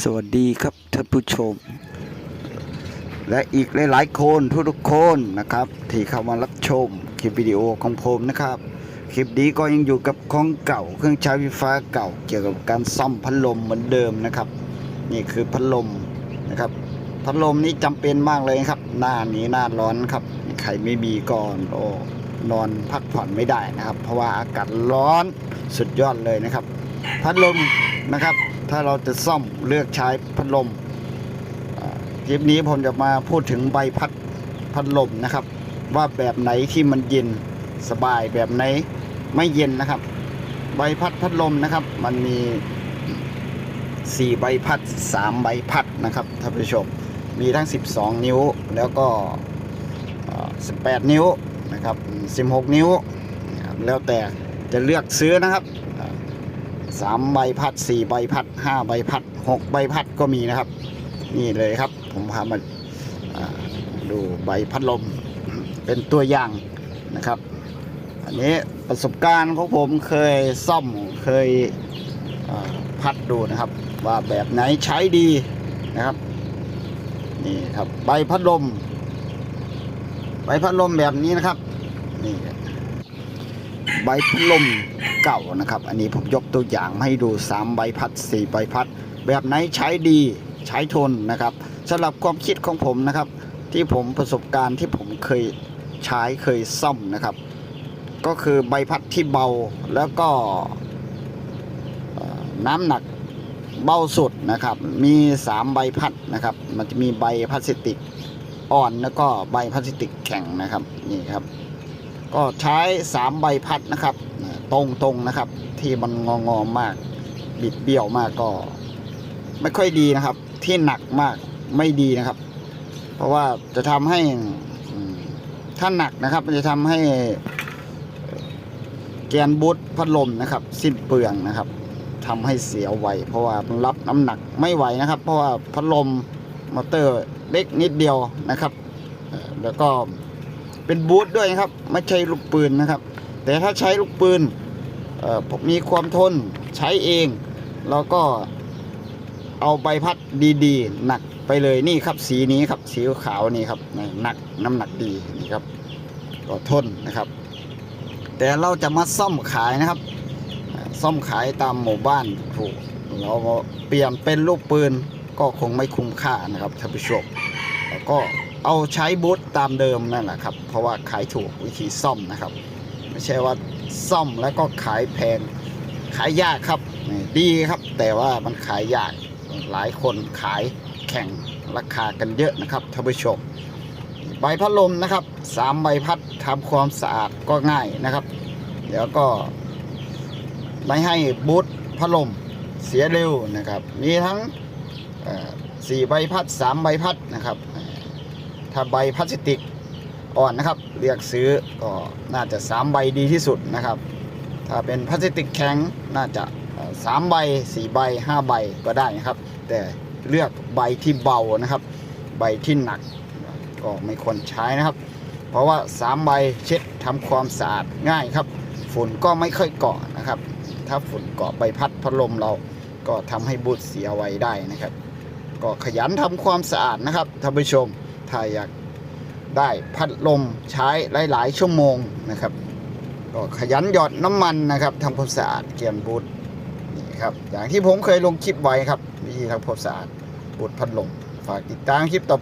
สวัสดีครับท่านผู้ชม และอีกหลายๆคนทุกๆคนนะครับ ที่เข้ามารับชมคลิปวิดีโอของผมนะครับ คลิปนี้ก็ยังอยู่กับของเก่าเครื่องใช้ไฟฟ้าเก่าเกี่ยวกับการซ่อมพัดลมเหมือนเดิมนะครับ นี่คือพัดลมนะครับพัดลมนี้จำเป็นมากเลยครับ หน้านี้หน้าร้อนครับใครไม่มีก่อนโอ้นอนพักผ่อนไม่ได้นะครับ เพราะว่าอากาศร้อนสุดยอดเลยนะครับ พัดลม นะครับ ถ้าเราจะซ่อมเลือกใช้พัดลมคลิปนี้ผมจะมาพูดถึงใบพัดพัดลมนะครับ ว่าแบบไหนที่มันเย็นสบายแบบไหนไม่เย็นนะครับ ใบพัดพัดลมนะครับ มันมีสี่ใบพัดสามใบพัดนะครับท่านผู้ชมมีทั้ง 12 นิ้วแล้วก็ 18 นิ้วนะครับ 16 นิ้ว แล้วแต่จะเลือกซื้อนะครับ สามใบพัดสี่ใบพัดห้าใบพัดหกใบพัดก็มีนะครับ นี่เลยครับ ผมพามาดูใบพัดลมเป็นตัวอย่างนะครับ อันนี้ประสบการณ์ของผมเคยซ่อมเคยพัดดูนะครับ ว่าแบบไหนใช้ดีนะครับนี่ครับใบพัดลมใบพัดลมแบบนี้นะครับนี่ ใบพัดลมเก่านะครับ อันนี้ผมยกตัวอย่างให้ดู 3 ใบพัด 4 ใบพัด แบบไหนใช้ดีใช้ทนนะครับสำหรับความคิดของผมนะครับ ที่ผมประสบการณ์ที่ผมเคยใช้เคยซ่อมนะครับ ก็คือใบพัดที่เบาแล้วก็น้ำหนักเบาสุดนะครับ มี 3 ใบพัดนะครับ มันจะมีใบพลาสติกอ่อนแล้วก็ใบพลาสติกแข็งนะครับนี่ครับ ก็ใช้3ใบพัดนะครับ ตรงตรงๆนะครับ ที่มันงองอๆมาก บิดเบี้ยวมากก็ ไม่ค่อยดีนะครับ ที่หนักมากไม่ดีนะครับ เพราะว่าจะทำให้ถ้าหนักนะครับ มันจะทำให้แกนบูทพัดลมนะครับ สิ้นเปลืองนะครับทำให้เสียไวเพราะว่ามันรับน้ำหนักไม่ไหวนะครับ เพราะว่าพัดลมมอเตอร์เล็กนิดเดียวนะครับแล้วก็ เป็นบูทด้วยนะครับ ไม่ใช่ลูกปืนนะครับ แต่ถ้าใช้ลูกปืนมีความทนใช้เองเราก็เอาใบพัดดีๆ หนักไปเลยนี่ครับสีนี้ครับสีขาวนี่ครับหนักน้ำหนักดีนี่ครับก็ทนนะครับ แต่เราจะมาซ่อมขายนะครับ ซ่อมขายตามหมู่บ้านถูกเราเปลี่ยนเป็นลูกปืนก็คงไม่คุ้มค่านะครับท่านผู้ชม แล้วก็เอาใช้บูทตามเดิมนั่นแหละครับ เพราะว่าขายถูกวิธีซ่อมนะครับ ไม่ใช่ว่าซ่อมแล้วก็ขายแพง ขายยากครับดีครับ แต่ว่ามันขายยากหลายคนขายแข่งราคากันเยอะนะครับท่านผู้ชมใบพัดลมนะครับสามใบพัดทำความสะอาดก็ง่ายนะครับ เดี๋ยวก็ไม่ให้บูทพัดลมเสียเร็วนะครับ มีทั้งสี่ใบพัดสามใบพัดนะครับ ถ้าใบพลาสติกอ่อนนะครับเรียกซื้อก็น่าจะ 3 ใบดีที่สุดนะครับ ถ้าเป็นพลาสติกแข็งน่าจะเอ่อสามใบ 4 ใบ 5 ใบก็ได้นะครับ แต่เลือกใบที่เบานะครับ ใบที่หนักก็ไม่ควรใช้นะครับ เพราะว่า 3 ใบเช็ดทำความสะอาดง่ายครับ ฝุ่นก็ไม่ค่อยเกาะนะครับ ถ้าฝุ่นเกาะใบพัดพัดลมเราก็ทำให้บูดเสียไว้ได้นะครับ ก็ขยันทำความสะอาดนะครับท่านผู้ชม ถ้าอยากได้พัดลมใช้หลาย ๆ ชั่วโมงนะครับก็ขยันหยอดน้ำมันนะครับทำความสะอาดเกียนบูทนี่ครับอย่างที่ผมเคยลงคลิปไว้ครับวิธีทำความสะอาดบูทพัดลมฝากติดตามคลิปต่อ